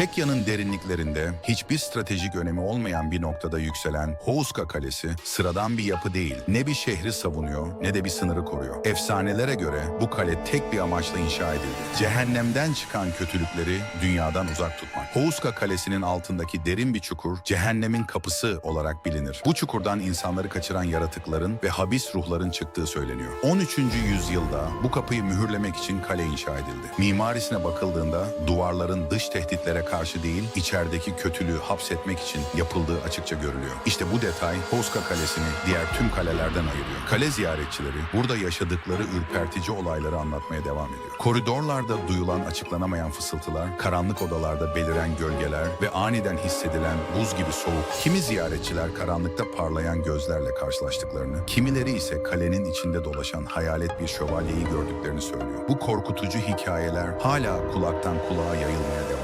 Çekya'nın derinliklerinde hiçbir stratejik önemi olmayan bir noktada yükselen Houska Kalesi sıradan bir yapı değil. Ne bir şehri savunuyor ne de bir sınırı koruyor. Efsanelere göre bu kale tek bir amaçla inşa edildi. Cehennemden çıkan kötülükleri dünyadan uzak tutmak. Houska Kalesi'nin altındaki derin bir çukur cehennemin kapısı olarak bilinir. Bu çukurdan insanları kaçıran yaratıkların ve habis ruhların çıktığı söyleniyor. 13. yüzyılda bu kapıyı mühürlemek için kale inşa edildi. Mimarisine bakıldığında duvarların dış tehditlere karşı değil, içerideki kötülüğü hapsetmek için yapıldığı açıkça görülüyor. İşte bu detay Houska Kalesi'ni diğer tüm kalelerden ayırıyor. Kale ziyaretçileri burada yaşadıkları ürpertici olayları anlatmaya devam ediyor. Koridorlarda duyulan açıklanamayan fısıltılar, karanlık odalarda beliren gölgeler ve aniden hissedilen buz gibi soğuk. Kimi ziyaretçiler karanlıkta parlayan gözlerle karşılaştıklarını, kimileri ise kalenin içinde dolaşan hayalet bir şövalyeyi gördüklerini söylüyor. Bu korkutucu hikayeler hala kulaktan kulağa yayılmaya devam